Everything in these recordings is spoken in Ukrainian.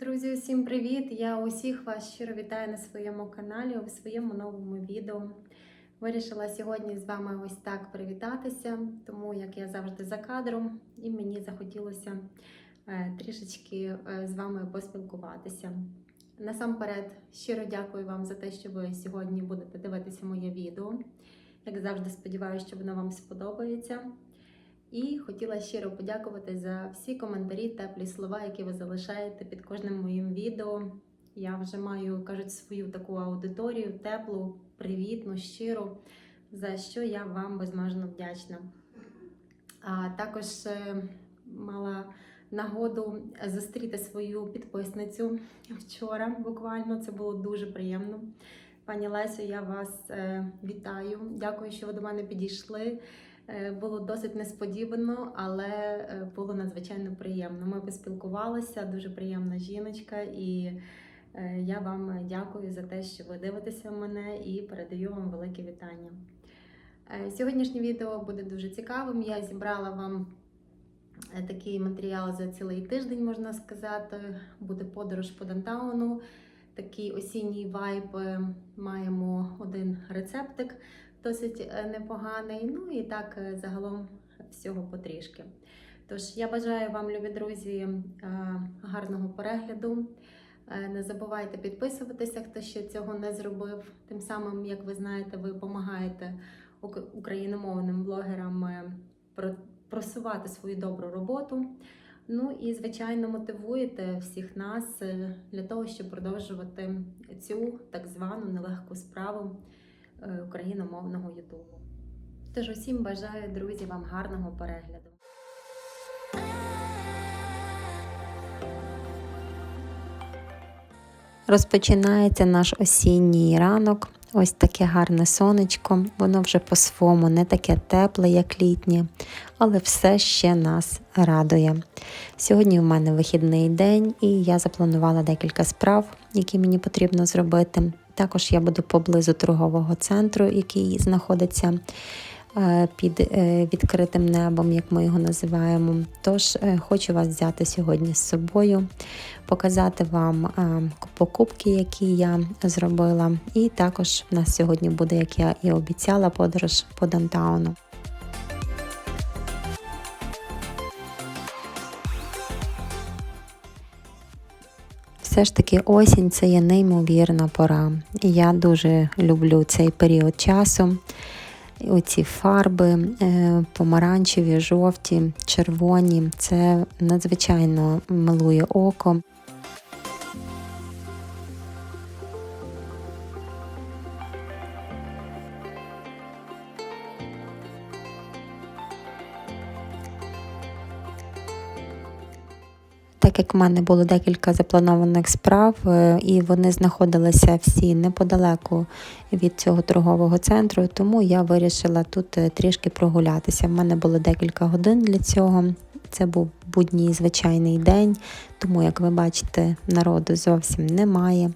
Друзі, усім привіт! Я усіх вас щиро вітаю на своєму каналі у своєму новому відео. Вирішила сьогодні з вами ось так привітатися, тому як я завжди за кадром, і мені захотілося е, трішечки е, з вами поспілкуватися. Насамперед, щиро дякую вам за те, що ви сьогодні будете дивитися моє відео. Як завжди, сподіваюся, що воно вам сподобається. І хотіла щиро подякувати за всі коментарі, теплі слова, які ви залишаєте під кожним моїм відео. Я вже маю, кажуть, свою таку аудиторію, теплу, привітну, щиру, за що я вам безмежно вдячна. А також е, мала нагоду зустріти свою підписницю вчора. Буквально це було дуже приємно. Пані Лесю, я вас е, вітаю. Дякую, що ви до мене підійшли. Е, Було досить несподівано, але е, було надзвичайно приємно. Ми поспілкувалися, дуже приємна жіночка, і е, я вам дякую за те, що ви дивитеся мене і передаю вам велике вітання. Сьогоднішнє відео буде дуже цікавим. Я зібрала вам такий матеріал за цілий тиждень, можна сказати. Буде подорож по Дантауну. Такий осінній вайб. Маємо один рецептик досить е, непоганий. Ну і так е, загалом всього потрішки. Тож я бажаю вам, любі друзі, е, гарного перегляду. Не забувайте підписуватися, хто ще цього не зробив. Тим самим, як ви знаєте, ви допомагаєте україномовним блогерам просувати свою добру роботу. Ну і, звичайно, мотивуєте всіх нас для того, щоб продовжувати цю так звану нелегку справу україномовного Ютубу. Тож усім бажаю, друзі, вам гарного перегляду. Розпочинається наш осінній ранок. Ось таке гарне сонечко. Воно вже по-своєму не таке тепле, як літнє, але все ще нас радує. Сьогодні у мене вихідний день, і я запланувала декілька справ, які мені потрібно зробити. Також я буду поблизу торгового центру, який знаходиться е, під е, відкритим небом, як ми його називаємо. Тож е, хочу вас взяти сьогодні з собою, показати вам покупки, які я зробила. І також в нас сьогодні буде, як я і обіцяла, подорож по Дантауну. Все ж таки осінь це є неймовірна пора. Я дуже люблю цей період часу. Оці фарби е, помаранчеві, жовті, червоні. Це надзвичайно милує око. Так як в мене було декілька запланованих справ, е, і вони знаходилися всі неподалеку від цього торгового центру, тому я вирішила тут е, трішки прогулятися. В мене було декілька годин для цього. Це був будній звичайний день, тому, як ви бачите, народу зовсім немає.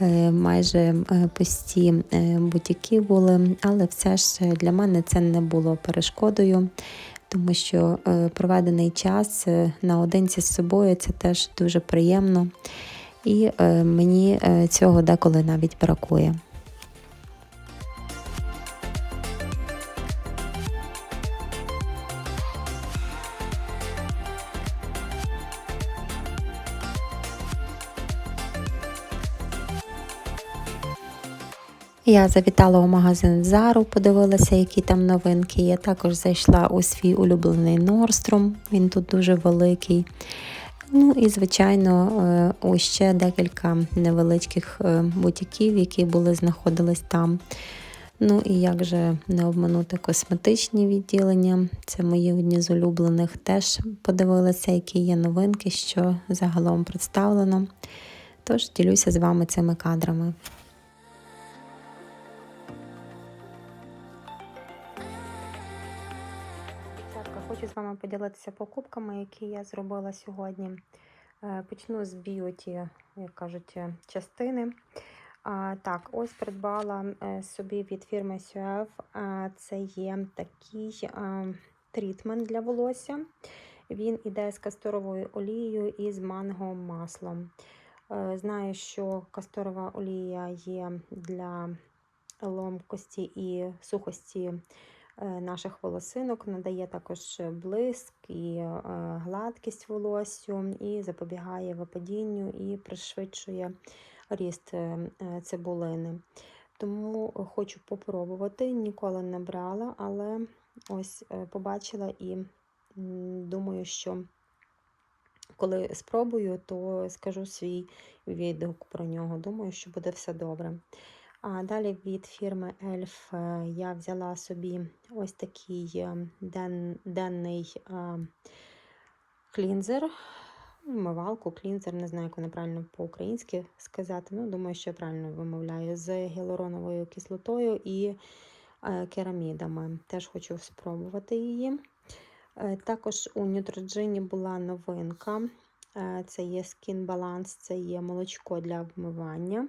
Е, Майже пусті бутіки були, але все ж для мене це не було перешкодою тому що е, проведений час е, наодинці з собою це теж дуже приємно, і е, мені цього деколи навіть бракує. Я завітала у магазин Зару, подивилася, які там новинки. Я також зайшла у свій улюблений Норстром, він тут дуже великий. Ну і, звичайно, е, ось ще декілька невеличких е, бутіків, які були знаходились там. Ну і як же не обманути косметичні відділення. Це мої одні з улюблених. Теж подивилася, які є новинки, що загалом представлено. Тож ділюся з вами цими кадрами. Дівчатка, хочу з вами поділитися покупками, які я зробила сьогодні. Е, Почну з б'юті, як кажуть, е, частини. Так, ось придбала е, собі від фірми Suave. Це є такий трітмент для волосся. Він іде з касторовою олією і з манго маслом. Знаю, що касторова олія є для ломкості і сухості наших волосинок, надає також блиск і е, гладкість волоссю, і запобігає випадінню і пришвидшує ріст е, е, цибулини. Тому хочу попробувати. Ніколи не брала, але ось е, побачила і думаю, що коли спробую, то скажу свій відгук про нього. Думаю, що буде все добре. А далі від фірми Elf е, я взяла собі ось такий е, ден, денний е, клінзер. Вмивалку, клінзер, не знаю, як вона правильно по-українськи сказати. Ну, думаю, що я правильно вимовляю, з гіалуроновою кислотою і е, керамідами. Теж хочу спробувати її. Е, Також у Neutrogena була новинка. Це є Skin Balance, це є молочко для вмивання.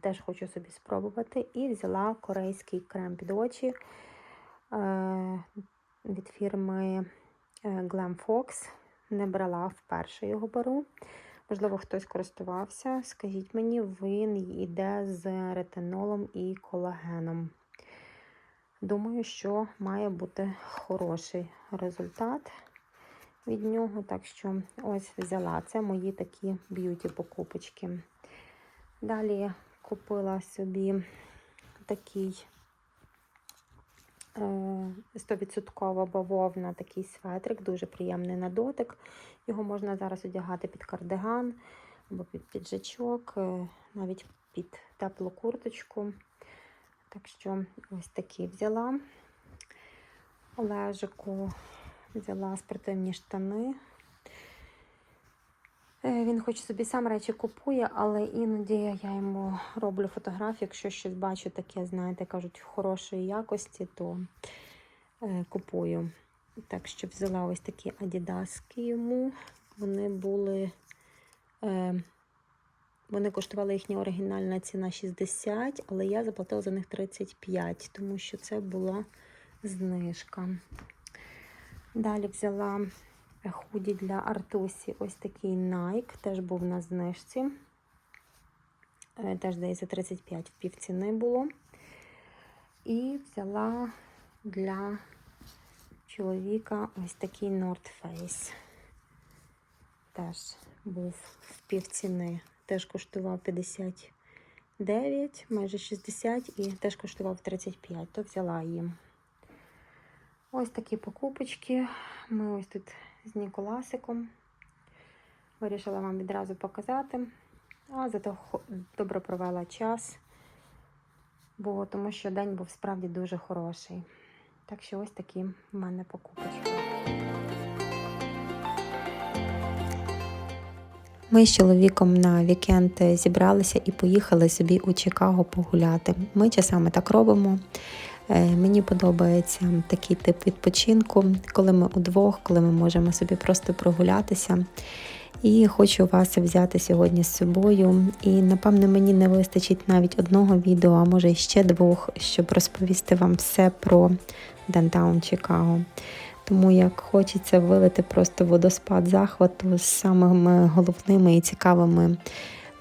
Теж хочу собі спробувати. І взяла корейський крем під очі е, від фірми е, Glam Fox. Не брала вперше його беру. Можливо, хтось користувався. Скажіть мені, він йде з ретинолом і колагеном. Думаю, що має бути хороший результат від нього. Так що ось взяла. Це мої такі б'юті-покупочки. Далі купила собі такий е, 100% бавовна, такий светрик, дуже приємний на дотик. Його можна зараз одягати під кардиган або під піджачок, е, навіть під теплу курточку. Так що ось такі взяла. Олежику взяла спортивні штани. Е, Він хоч собі сам речі купує, але іноді я йому роблю фотографії, якщо щось бачу таке, знаєте, кажуть, хорошої якості, то е, купую. Так що взяла ось такі адідаски йому. Вони були. Е, вони коштували їхня оригінальна ціна 60, але я заплатила за них 35, тому що це була знижка. Далі взяла худі для Артусі. Ось такий Nike, теж був на знижці. Е, Теж здається 35 в півціни було. І взяла для чоловіка ось такий North Face. Теж був в півціни. Теж коштував 59, майже 60 і теж коштував 35, то взяла їм. Ось такі покупочки. Ми ось тут з Ніколасиком. Вирішила вам відразу показати. А зато добре провела час, бо тому що день був справді дуже хороший. Так що ось такі в мене покупочки. Ми з чоловіком на вікенд зібралися і поїхали собі у Чикаго погуляти. Ми часами так робимо. Е, Мені подобається такий тип відпочинку, коли ми удвох, коли ми можемо собі просто прогулятися. І хочу вас взяти сьогодні з собою. І напевно мені не вистачить навіть одного відео, а може ще двох, щоб розповісти вам все про Дантаун Чикаго. Тому як хочеться вилити просто водоспад захвату з самими головними і цікавими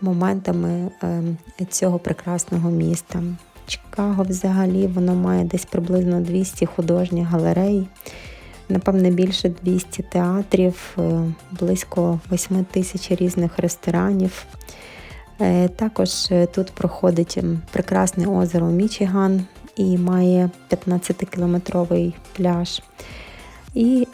моментами е, цього прекрасного міста. Чикаго взагалі воно має десь приблизно 200 художніх галерей, напевне, більше 200 театрів, е, близько 8 тисяч різних ресторанів. Е, Також е, тут проходить прекрасне озеро Мічиган і має 15-кілометровий пляж. І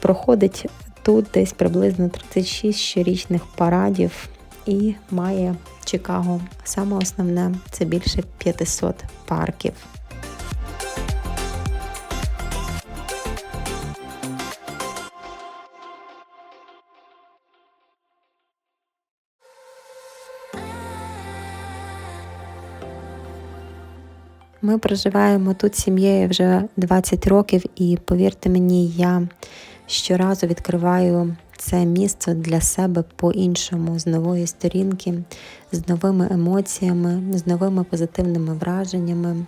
проходить тут десь приблизно 36 щорічних парадів і має Чикаго. Саме основне це більше 500 парків. Ми проживаємо тут сім'єю вже 20 років, і повірте мені, я щоразу відкриваю це місце для себе по-іншому, з нової сторінки, з новими емоціями, з новими позитивними враженнями.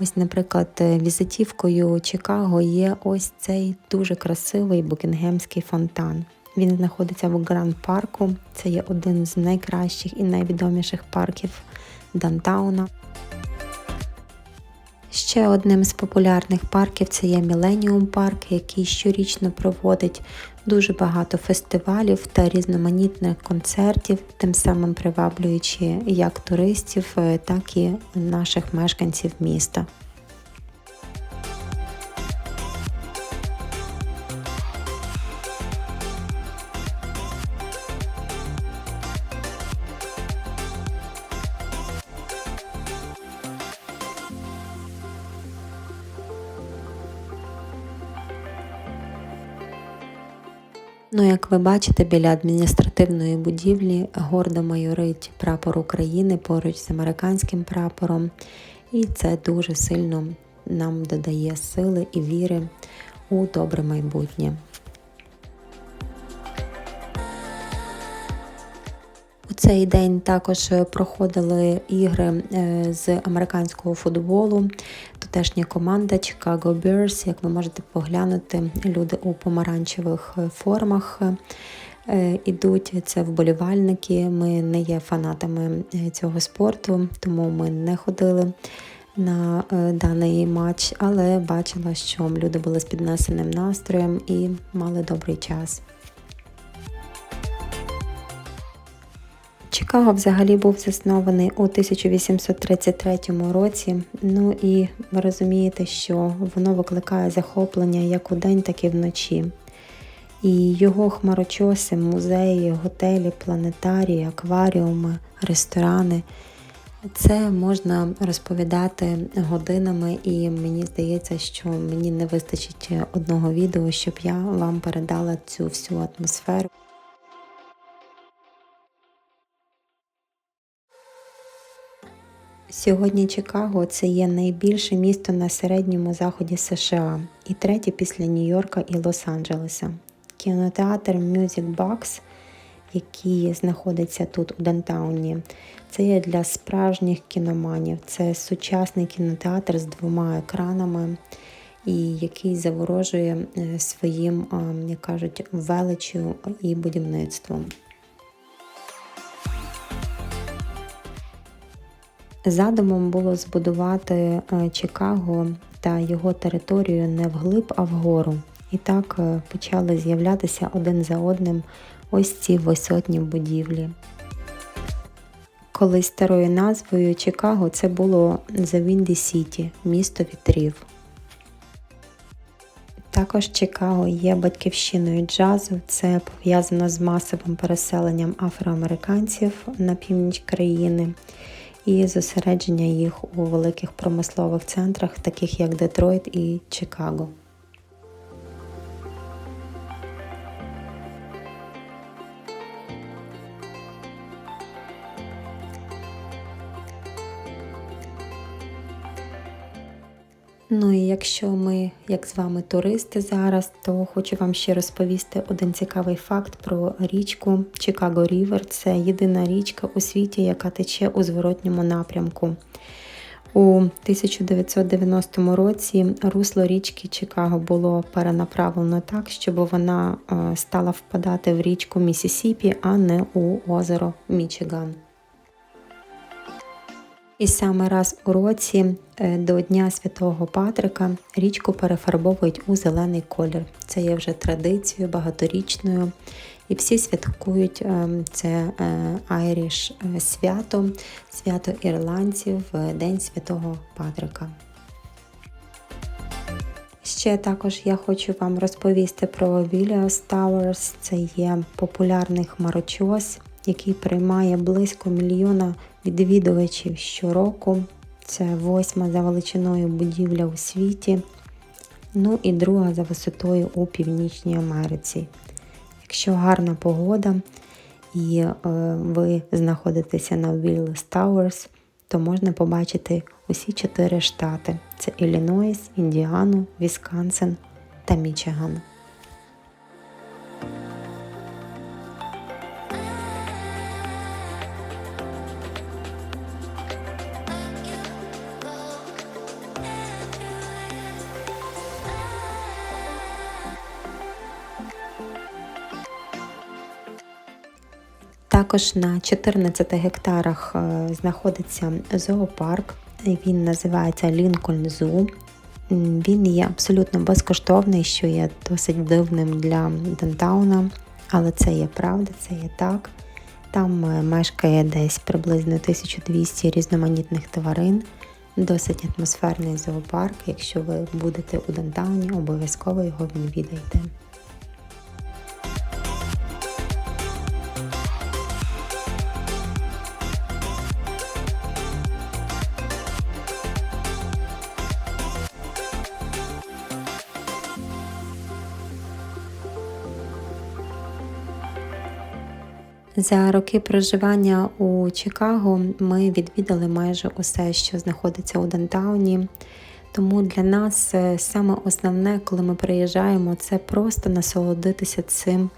Ось, наприклад, візитівкою Чикаго є ось цей дуже красивий Букінгемський фонтан. Він знаходиться в Гранд парку. Це є один з найкращих і найвідоміших парків Дантауна. Ще одним з популярних парків це є Міленіум парк, який щорічно проводить дуже багато фестивалів та різноманітних концертів, тим самим приваблюючи як туристів, е, так і наших мешканців міста. Ви бачите, біля адміністративної будівлі гордо майорить прапор України поруч з американським прапором, і це дуже сильно нам додає сили і віри у добре майбутнє. У цей день також проходили ігри е, з американського футболу. Тутешня команда Chicago Bears, як ви можете поглянути, люди у помаранчевих формах е, ідуть. Це вболівальники. Ми не є фанатами е, цього спорту, тому ми не ходили. На даний матч, але бачила, що люди були з піднесеним настроєм і мали добрий час. Чикаго взагалі був заснований у 1833 році. Ну і ви розумієте, що воно викликає захоплення як удень, так і вночі. І його хмарочоси, музеї, готелі, планетарії, акваріуми, ресторани. Це можна розповідати годинами, і мені здається, що мені не вистачить одного відео, щоб я вам передала цю всю атмосферу. Сьогодні Чикаго це є найбільше місто на середньому заході США і третє після Нью-Йорка і Лос-Анджелеса. Кінотеатр Music Box, який знаходиться тут у Дантауні, це є для справжніх кіноманів. Це сучасний кінотеатр з двома екранами, і який заворожує е, своїм, як кажуть, величю і будівництвом. Задумом було збудувати е, Чикаго та його територію не вглиб, а вгору. І так е, почали з'являтися один за одним ось ці висотні будівлі. Колись старою назвою Чикаго це було The Windy City, місто вітрів. Також Чикаго є батьківщиною джазу, це пов'язано з масовим переселенням афроамериканців на північ країни і зосередження їх у великих промислових центрах, таких як Детройт і Чикаго. Ну і якщо ми, як з вами, туристи зараз, то хочу вам ще розповісти один цікавий факт про річку Чикаго Рівер. Це єдина річка у світі, яка тече у зворотньому напрямку. У 1990 році русло річки Чикаго було перенаправлено так, щоб вона е, стала впадати в річку Місісіпі, а не у озеро Мічиган. І саме раз у році е, до Дня Святого Патрика річку перефарбовують у зелений колір. Це є вже традицією багаторічною. І всі святкують е, це айріш е, свято, свято ірландців, День Святого Патрика. Ще також я хочу вам розповісти про Williams Towers. Це є популярний хмарочос, який приймає близько мільйона відвідувачів щороку. Це восьма за величиною будівля у світі, ну і друга за висотою у Північній Америці. Якщо гарна погода і е, ви знаходитеся на Willis Towers, то можна побачити усі чотири штати: це Іллінойс, Індіану, Вісконсин та Мічиган. Також на 14 гектарах е, знаходиться зоопарк. Він називається Лінкольн Зу. Він є абсолютно безкоштовний, що є досить дивним для Дантауна, але це є правда, це є так. Там е, мешкає десь приблизно 1200 різноманітних тварин. Досить атмосферний зоопарк. Якщо ви будете у Дантауні, обов'язково його відвідайте. За роки проживання у Чикаго ми відвідали майже усе, що знаходиться у Дантауні. Тому для нас е, саме основне, коли ми приїжджаємо, це просто насолодитися цим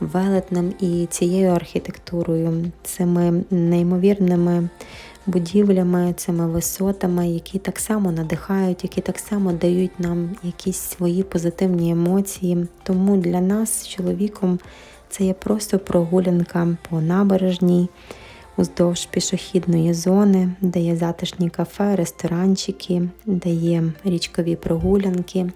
велетнем і цією архітектурою, цими неймовірними будівлями, цими висотами, які так само надихають, які так само дають нам якісь свої позитивні емоції. Тому для нас чоловіком це є просто прогулянка по набережній уздовж пішохідної зони, де є затишні кафе, ресторанчики, де є річкові прогулянки.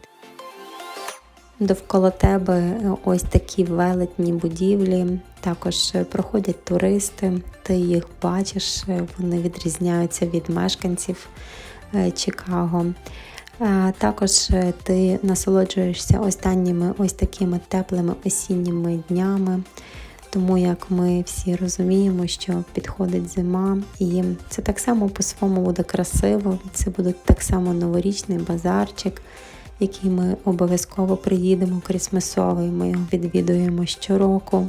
Довкола тебе ось такі велетні будівлі. Також проходять туристи, ти їх бачиш, вони відрізняються від мешканців е, Чикаго. Також е, ти насолоджуєшся останніми ось такими теплими осінніми днями, тому як ми всі розуміємо, що підходить зима, і це так само по-своєму буде красиво. Це буде так само новорічний базарчик, який ми обов'язково приїдемо крісмесовий. Ми його відвідуємо щороку.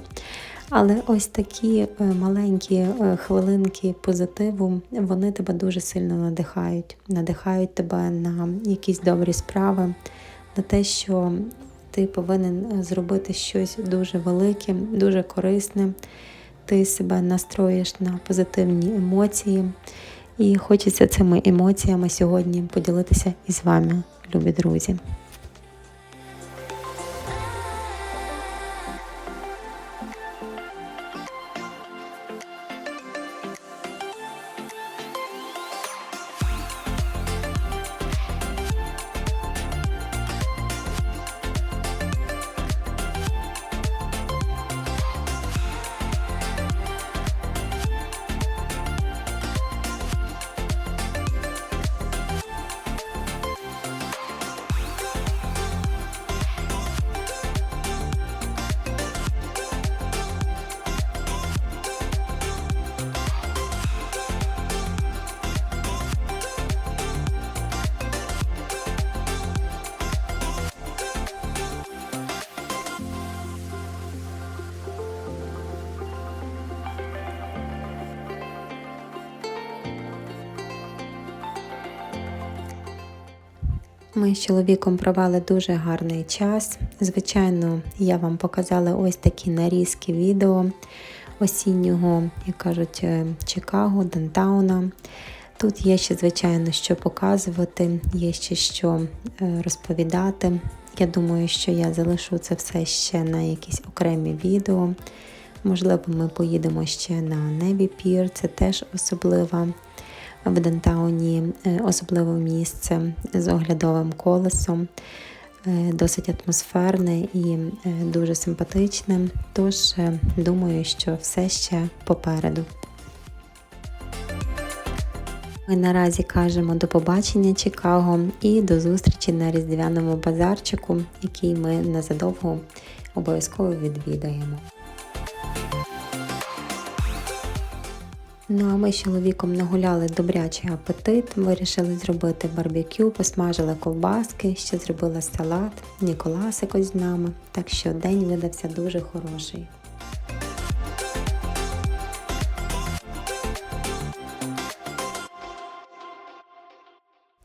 Але ось такі е, маленькі е, хвилинки позитиву, вони тебе дуже сильно надихають. Надихають тебе на якісь добрі справи, на те, що ти повинен е, зробити щось дуже велике, дуже корисне. Ти себе настроїш на позитивні емоції. І хочеться цими емоціями сьогодні поділитися із вами, любі друзі. Ми з чоловіком провели дуже гарний час. Звичайно, я вам показала ось такі нарізки відео осіннього, як кажуть, е, Чикаго, Дантауна. Тут є ще, звичайно, що показувати, є ще що е, розповідати. Я думаю, що я залишу це все ще на якісь окремі відео. Можливо, ми поїдемо ще на Неві Пір, це теж особлива в Дантауні е, особливе місце з оглядовим колесом, е, досить атмосферне і е, дуже симпатичне. Тож думаю, що все ще попереду. Ми наразі кажемо до побачення Чикаго і до зустрічі на різдвяному базарчику, який ми незадовго обов'язково відвідаємо. Ну а ми з чоловіком нагуляли добрячий апетит, вирішили зробити барбекю, посмажили ковбаски, ще зробила салат, Ніколасик ось з нами, так що день видався дуже хороший.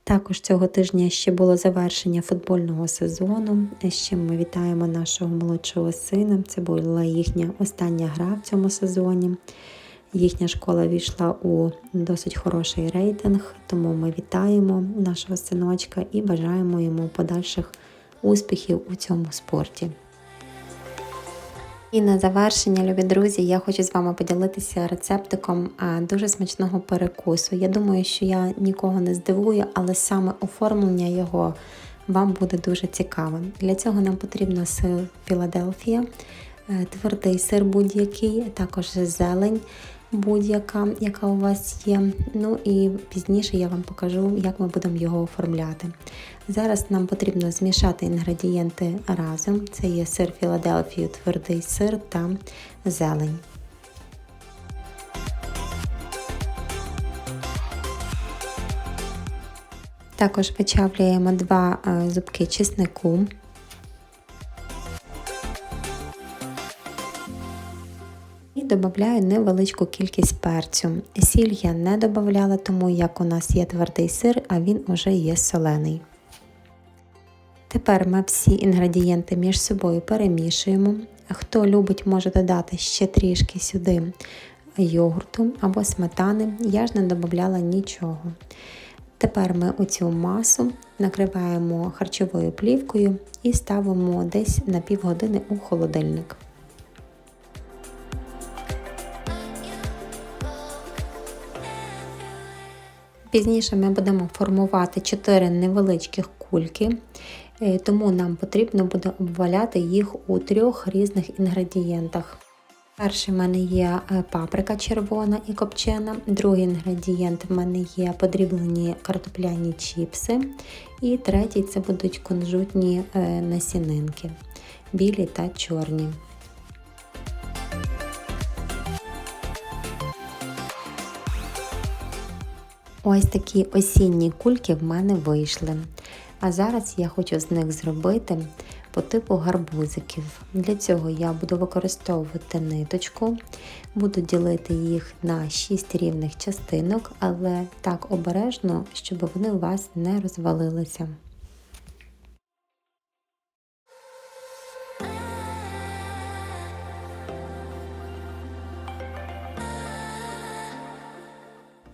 Також цього тижня ще було завершення футбольного сезону, чим ми вітаємо нашого молодшого сина. Це була їхня остання гра в цьому сезоні. Їхня школа війшла у досить хороший рейтинг, тому ми вітаємо нашого синочка і бажаємо йому подальших успіхів у цьому спорті. І на завершення, любі друзі, я хочу з вами поділитися рецептиком дуже смачного перекусу. Я думаю, що я нікого не здивую, але саме оформлення його вам буде дуже цікавим. Для цього нам потрібно сир Філадельфія, е, твердий сир будь-який, також зелень будь-яка, яка у вас є. Ну і пізніше я вам покажу, як ми будемо його оформляти. Зараз нам потрібно змішати інгредієнти разом. Це є сир Філадельфію, твердий сир та зелень. Також вичавлюємо два е, зубки чеснику. Додаю невеличку кількість перцю. Сіль я не додавала, тому як у нас є твердий сир, а він уже є солений. Тепер ми всі інгредієнти між собою перемішуємо. Хто любить, може додати ще трішки сюди йогурту або сметани. Я ж не додавала нічого. Тепер ми оцю масу накриваємо харчовою плівкою і ставимо десь на півгодини у холодильник. Пізніше ми будемо формувати 4 невеличких кульки, е, тому нам потрібно буде обваляти їх у трьох різних інгредієнтах. Перший в мене є е, паприка червона і копчена, другий інгредієнт в мене є подріблені картопляні чіпси. І третій це будуть кунжутні е, насінинки, білі та чорні. Ось такі осінні кульки в мене вийшли. А зараз я хочу з них зробити по типу гарбузиків. Для цього я буду використовувати ниточку, буду ділити їх на 6 рівних частинок, але так обережно, щоб вони у вас не розвалилися.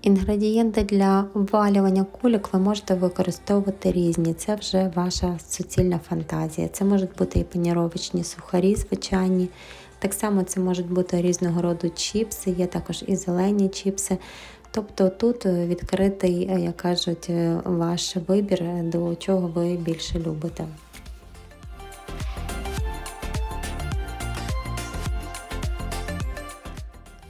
Інгредієнти для обвалювання кульок ви можете використовувати різні. Це вже ваша суцільна фантазія. Це можуть бути і паніровочні сухарі, звичайні. Так само це можуть бути різного роду чіпси, є також і зелені чіпси. Тобто тут відкритий, як кажуть, ваш вибір, до чого ви більше любите.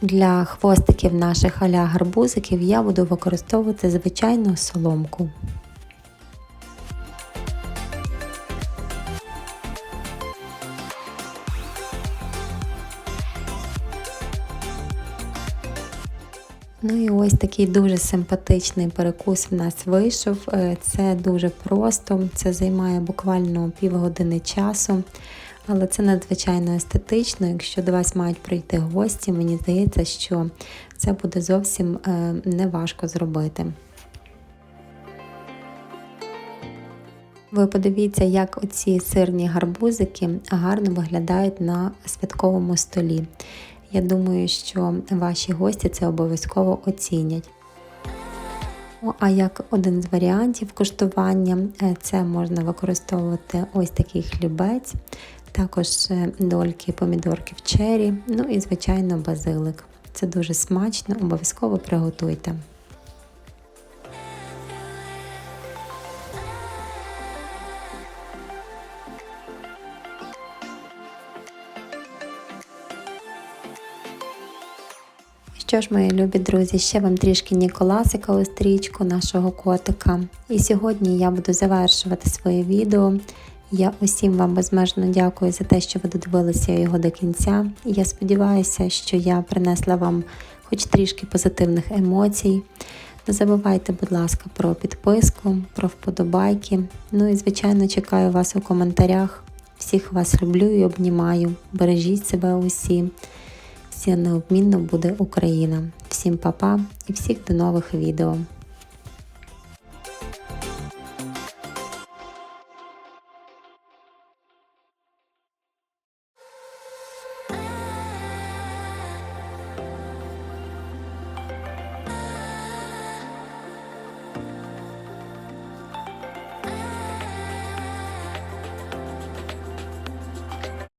Для хвостиків наших аля гарбузиків я буду використовувати звичайну соломку. Ну і ось такий дуже симпатичний перекус в нас вийшов. Е, це дуже просто, це займає буквально півгодини часу але це надзвичайно естетично. Якщо до вас мають прийти гості, мені здається, що це буде зовсім е, неважко зробити. Ви подивіться, як оці сирні гарбузики гарно виглядають на святковому столі. Я думаю, що ваші гості це обов'язково оцінять. А як один з варіантів куштування, е, це можна використовувати ось такий хлібець також е, дольки в чері, ну і, звичайно, базилик. Це дуже смачно, обов'язково приготуйте. Що ж, мої любі друзі, ще вам трішки Ніколасика у стрічку нашого котика. І сьогодні я буду завершувати своє відео. Я усім вам безмежно дякую за те, що ви додивилися його до кінця. Я сподіваюся, що я принесла вам хоч трішки позитивних емоцій. Не забувайте, будь ласка, про підписку, про вподобайки. Ну і, звичайно, чекаю вас у коментарях. Всіх вас люблю і обнімаю. Бережіть себе усі. Всі необмінно буде Україна. Всім па-па і всіх до нових відео.